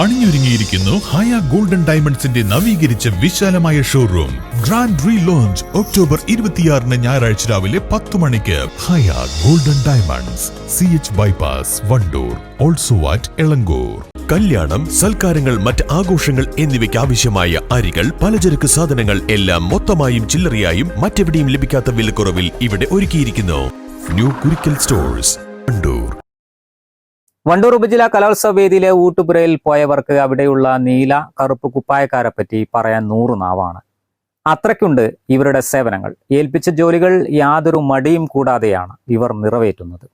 അണിഞ്ഞൊരുങ്ങിയിരിക്കുന്നു ഹയ golden ഡയമണ്ട്സിന്റെ നവീകരിച്ച വിശാലമായ showroom. Grand relaunch October ഇരുപത്തിയാറിന് ഞായറാഴ്ച രാവിലെ പത്ത് മണിക്ക്. Haya golden diamonds C H bypass Wandoor also at Elankur. കല്യാണം സൽക്കാരങ്ങൾ മറ്റ് ആഘോഷങ്ങൾ എന്നിവയ്ക്ക് ആവശ്യമായ അരികൾ പലചരക്ക് സാധനങ്ങൾ എല്ലാം മൊത്തമായും ചില്ലറയായും മറ്റെവിടെയും ലഭിക്കാത്ത വിലക്കുറവിൽ ഇവിടെ ഒരുക്കിയിരിക്കുന്നു. New Kurikkal stores Wandoor. Wandoor ഉപജില്ലാ കലോത്സവ വേദിയിലെ ഊട്ടുപുരയിൽ പോയവർക്ക് അവിടെയുള്ള നീല കറുപ്പ് കുപ്പായക്കാരെ പറ്റി പറയാൻ നൂറ് നാവാണ്. അത്രയ്ക്കുണ്ട് ഇവരുടെ സേവനങ്ങൾ. ഏൽപ്പിച്ച ജോലികൾ യാതൊരു മടിയും കൂടാതെയാണ് ഇവർ നിറവേറ്റുന്നത്.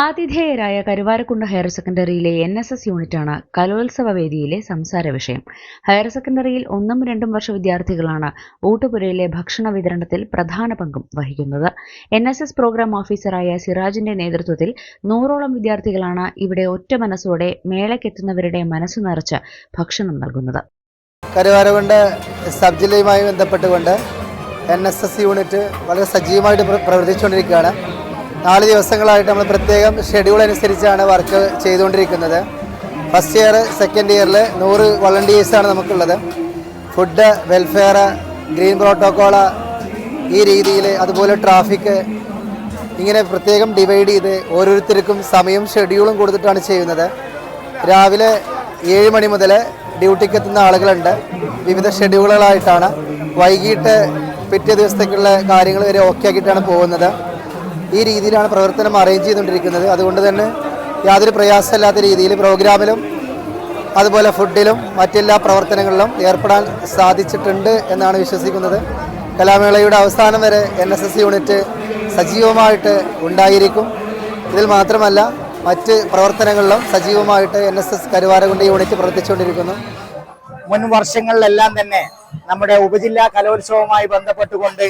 ആതിഥേയരായ കരുവാരക്കുണ്ട് ഹയർ സെക്കൻഡറിയിലെ എൻ എസ് എസ് യൂണിറ്റാണ് കലോത്സവ വേദിയിലെ സംസാര വിഷയം. ഹയർ സെക്കൻഡറിയിൽ ഒന്നും രണ്ടും വർഷ വിദ്യാർത്ഥികളാണ് ഊട്ടുപുരയിലെ ഭക്ഷണ വിതരണത്തിൽ പ്രധാന പങ്കും വഹിക്കുന്നത്. എൻ എസ് എസ് പ്രോഗ്രാം ഓഫീസറായ സിറാജിന്റെ നേതൃത്വത്തിൽ നൂറോളം വിദ്യാർത്ഥികളാണ് ഇവിടെ ഒറ്റ മനസ്സോടെ മേളയ്ക്കെത്തുന്നവരുടെ മനസ്സ് നിറച്ച് ഭക്ഷണം നൽകുന്നത്. ബന്ധപ്പെട്ടുകൊണ്ട് യൂണിറ്റ് വളരെ സജീവമായിട്ട് പ്രവർത്തിച്ചുകൊണ്ടിരിക്കുകയാണ്. നാല് ദിവസങ്ങളായിട്ട് നമ്മൾ പ്രത്യേകം ഷെഡ്യൂൾ അനുസരിച്ചാണ് വർക്ക് ചെയ്തുകൊണ്ടിരിക്കുന്നത്. ഫസ്റ്റ് ഇയർ സെക്കൻഡ് ഇയറിൽ നൂറ് വളണ്ടിയേഴ്സാണ് നമുക്കുള്ളത്. ഫുഡ് വെൽഫെയർ ഗ്രീൻ പ്രോട്ടോക്കോൾ ഈ രീതിയിൽ അതുപോലെ ട്രാഫിക് ഇങ്ങനെ പ്രത്യേകം ഡിവൈഡ് ചെയ്ത് ഓരോരുത്തർക്കും സമയം ഷെഡ്യൂളും കൊടുത്തിട്ടാണ് ചെയ്യുന്നത്. രാവിലെ ഏഴ് മണി മുതൽ ഡ്യൂട്ടിക്ക് എത്തുന്ന ആളുകളുണ്ട്. വിവിധ ഷെഡ്യൂളുകളായിട്ടാണ് വൈകിട്ട് പിറ്റേ ദിവസത്തേക്കുള്ള കാര്യങ്ങൾ വരെ ഓക്കെ ആക്കിയിട്ടാണ് പോകുന്നത്. ഈ രീതിയിലാണ് പ്രവർത്തനം അറേഞ്ച് ചെയ്തുകൊണ്ടിരിക്കുന്നത്. അതുകൊണ്ട് തന്നെ യാതൊരു പ്രയാസമില്ലാത്ത രീതിയിൽ പ്രോഗ്രാമിലും അതുപോലെ ഫുഡിലും മറ്റെല്ലാ പ്രവർത്തനങ്ങളിലും ഏർപ്പെടാൻ സാധിച്ചിട്ടുണ്ട് എന്നാണ് വിശ്വസിക്കുന്നത്. കലാമേളയുടെ അവസാനം വരെ എൻ എസ് എസ് യൂണിറ്റ് സജീവമായിട്ട് ഉണ്ടായിരിക്കും. ഇതിൽ മാത്രമല്ല മറ്റ് പ്രവർത്തനങ്ങളിലും സജീവമായിട്ട് N S S Karuvarakundu unit പ്രവർത്തിച്ചുകൊണ്ടിരിക്കുന്നു. മുൻ വർഷങ്ങളിലെല്ലാം തന്നെ നമ്മുടെ ഉപജില്ലാ കലോത്സവവുമായി ബന്ധപ്പെട്ടുകൊണ്ട്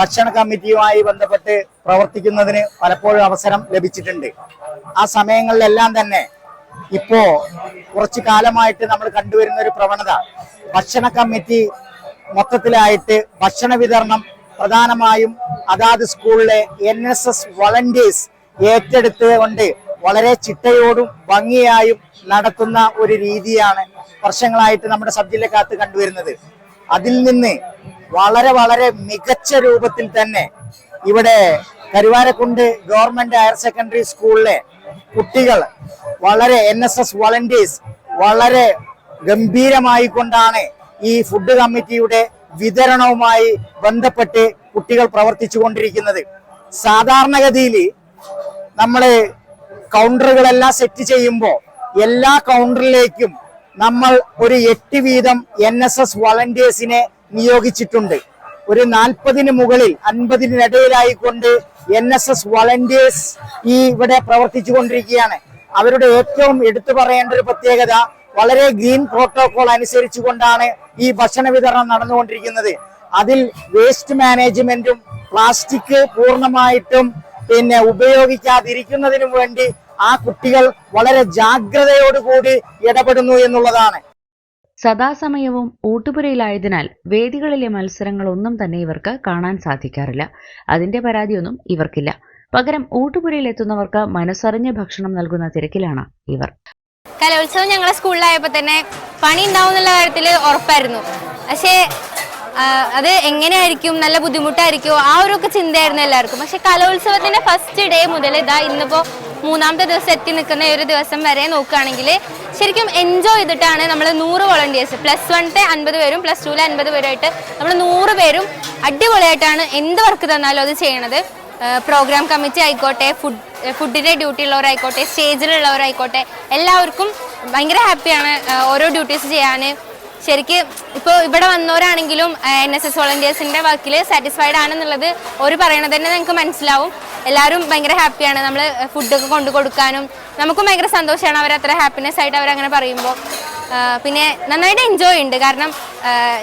ഭക്ഷണ കമ്മിറ്റിയുമായി ബന്ധപ്പെട്ട് പ്രവർത്തിക്കുന്നതിന് പലപ്പോഴും അവസരം ലഭിച്ചിട്ടുണ്ട്. ആ സമയങ്ങളിലെല്ലാം തന്നെ ഇപ്പോ കുറച്ചു കാലമായിട്ട് നമ്മൾ കണ്ടുവരുന്ന ഒരു പ്രവണത. ഭക്ഷണ കമ്മിറ്റി മൊത്തത്തിലായിട്ട് ഭക്ഷണ വിതരണം പ്രധാനമായും അതാത് സ്കൂളിലെ എൻ എസ് എസ് വളണ്ടിയേഴ്സ് ഏറ്റെടുത്ത് കൊണ്ട് വളരെ ചിട്ടയോടും ഭംഗിയായും നടത്തുന്ന ഒരു രീതിയാണ് വർഷങ്ങളായിട്ട് നമ്മുടെ സബ് ജില്ലക്കകത്ത് കണ്ടുവരുന്നത്. അതിൽ നിന്ന് വളരെ വളരെ മികച്ച രൂപത്തിൽ തന്നെ ഇവിടെ കരുവാരക്കുണ്ട് ഗവൺമെന്റ് ഹയർ സെക്കൻഡറി സ്കൂളിലെ കുട്ടികൾ വളരെ എൻ എസ് എസ് വളണ്ടിയേഴ്സ് വളരെ ഗംഭീരമായി കൊണ്ടാണ് ഈ ഫുഡ് കമ്മിറ്റിയുടെ വിതരണവുമായി ബന്ധപ്പെട്ട് കുട്ടികൾ പ്രവർത്തിച്ചു കൊണ്ടിരിക്കുന്നത് സാധാരണഗതിയിൽ നമ്മൾ കൗണ്ടറുകളെല്ലാം സെറ്റ് ചെയ്യുമ്പോൾ എല്ലാ കൗണ്ടറിലേക്കും നമ്മൾ ഒരു എട്ട് വീതം എൻ എസ് എസ് വളണ്ടിയേഴ്സിനെ നിയോഗിച്ചിട്ടുണ്ട്. ഒരു നാൽപ്പതിന് മുകളിൽ അൻപതിനിടയിലായിക്കൊണ്ട് എൻ എസ് എസ് വളണ്ടിയേഴ്സ് ഈ ഇവിടെ പ്രവർത്തിച്ചു കൊണ്ടിരിക്കുകയാണ് അവരുടെ ഏറ്റവും എടുത്തു പറയേണ്ട ഒരു പ്രത്യേകത വളരെ ഗ്രീൻ പ്രോട്ടോകോൾ അനുസരിച്ചുകൊണ്ടാണ് ഈ ഭക്ഷണ വിതരണം നടന്നുകൊണ്ടിരിക്കുന്നത്. അതിൽ വേസ്റ്റ് മാനേജ്മെന്റും പ്ലാസ്റ്റിക് പൂർണമായിട്ടും പിന്നെ ഉപയോഗിക്കാതിരിക്കുന്നതിനു വേണ്ടി ആ കുട്ടികൾ വളരെ ജാഗ്രതയോടുകൂടി ഇടപെടുന്നു എന്നുള്ളതാണ്. സദാസമയവും ഊട്ടുപുരയിലായതിനാൽ വേദികളിലെ മത്സരങ്ങളൊന്നും തന്നെ ഇവർക്ക് കാണാൻ സാധിക്കാറില്ല. അതിന്റെ പരാതിയൊന്നും ഇവർക്കില്ല. പകരം ഊട്ടുപുരയിൽ എത്തുന്നവർക്ക് മനസ്സറിഞ്ഞ് ഭക്ഷണം നൽകുന്ന തിരക്കിലാണ് ഇവർ. കലോത്സവം ഞങ്ങളെ സ്കൂളിലായപ്പോൾ തന്നെ പണി ഉണ്ടാവും എന്നുള്ള കാര്യത്തിൽ ഉറപ്പായിരുന്നു. പക്ഷേ അത് എങ്ങനെയായിരിക്കും നല്ല ബുദ്ധിമുട്ടായിരിക്കും ആ ഒരു ഒക്കെ ചിന്തയായിരുന്നു എല്ലാവർക്കും. പക്ഷെ കലോത്സവത്തിന്റെ ഫസ്റ്റ് ഡേ മുതൽ ഇതാ ഇന്നിപ്പോ മൂന്നാമത്തെ ദിവസം എത്തി നിൽക്കുന്ന ഒരു ദിവസം വരെ നോക്കുകയാണെങ്കിൽ ശരിക്കും എൻജോയ് ചെയ്തിട്ടാണ് നമ്മൾ നൂറ് വോളണ്ടിയേഴ്സ് പ്ലസ് വണ്ണത്തെ അൻപത് പേരും പ്ലസ് ടുവിലെ അൻപത് പേരുമായിട്ട് നമ്മൾ നൂറ് പേരും അടിപൊളിയായിട്ടാണ് എന്ത് വർക്ക് തന്നാലും അത് ചെയ്യണത്. പ്രോഗ്രാം കമ്മിറ്റി ആയിക്കോട്ടെ ഫുഡ് ഫുഡിന്റെ ഡ്യൂട്ടി ഉള്ളവരായിക്കോട്ടെ സ്റ്റേജിലുള്ളവരായിക്കോട്ടെ എല്ലാവർക്കും ഭയങ്കര ഹാപ്പിയാണ് ഓരോ ഡ്യൂട്ടീസ് ചെയ്യാൻ ശരിക്ക് ഇപ്പോൾ ഇവിടെ വന്നവരാണെങ്കിലും എൻ എസ് എസ് വോളണ്ടിയേഴ്സിന്റെ വർക്കിൽ സാറ്റിസ്ഫൈഡ് ആണെന്നുള്ളത് ഒരു പറയണത് തന്നെ നിങ്ങൾക്ക് മനസ്സിലാവും. എല്ലാവരും ഭയങ്കര ഹാപ്പിയാണ്. നമ്മൾ ഫുഡൊക്കെ കൊണ്ടു കൊടുക്കാനും നമുക്കും ഭയങ്കര സന്തോഷമാണ് അവർ അത്ര ഹാപ്പിനെസ് ആയിട്ട് അവരങ്ങനെ പറയുമ്പോൾ പിന്നെ നന്നായിട്ട് എൻജോയ് ഉണ്ട്. കാരണം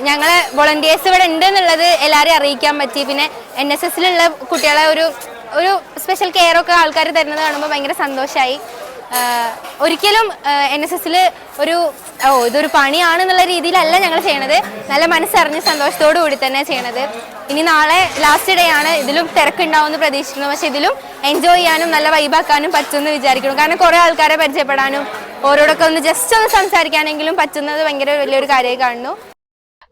ഞങ്ങൾ വോളണ്ടിയേഴ്സ് ഇവിടെ ഉണ്ട് എന്നുള്ളത് എല്ലാവരെയും അറിയിക്കാൻ പറ്റി. പിന്നെ എൻ എസ് എസിലുള്ള കുട്ടികളെ ഒരു ഒരു സ്പെഷ്യൽ കെയർ ഒക്കെ ആൾക്കാർ തരുന്നത് കാണുമ്പോൾ ഭയങ്കര സന്തോഷമായി ഒരിക്കലും എൻ എസ് എസിൽ ഒരു ഓ ഇതൊരു പണിയാണെന്നുള്ള രീതിയിലല്ല ഞങ്ങൾ ചെയ്യണത്. നല്ല മനസ്സറിഞ്ഞ് സന്തോഷത്തോടു കൂടി തന്നെ ചെയ്യണത്. ഇനി നാളെ ലാസ്റ്റ് ഡേ ആണ്. ഇതിലും തിരക്കുണ്ടാവുമെന്ന് പ്രതീക്ഷിക്കുന്നു. പക്ഷെ ഇതിലും എൻജോയ് ചെയ്യാനും നല്ല വൈബാക്കാനും പറ്റുമെന്ന് വിചാരിക്കുന്നു. കാരണം കുറേ ആൾക്കാരെ പരിചയപ്പെടാനും ഓരോടൊക്കെ ഒന്ന് ജസ്റ്റ് ഒന്ന് സംസാരിക്കാനെങ്കിലും പറ്റുന്നത് ഭയങ്കര വലിയൊരു കാര്യമായി കാണുന്നു.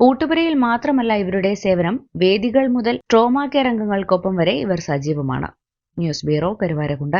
ഊട്ടുപുരയിൽ മാത്രമല്ല ഇവരുടെ സേവനം. വേദികൾ മുതൽ ട്രോമാ കെയർ അംഗങ്ങൾക്കൊപ്പം വരെ ഇവർ സജീവമാണ്. News bureau Karuvarakundu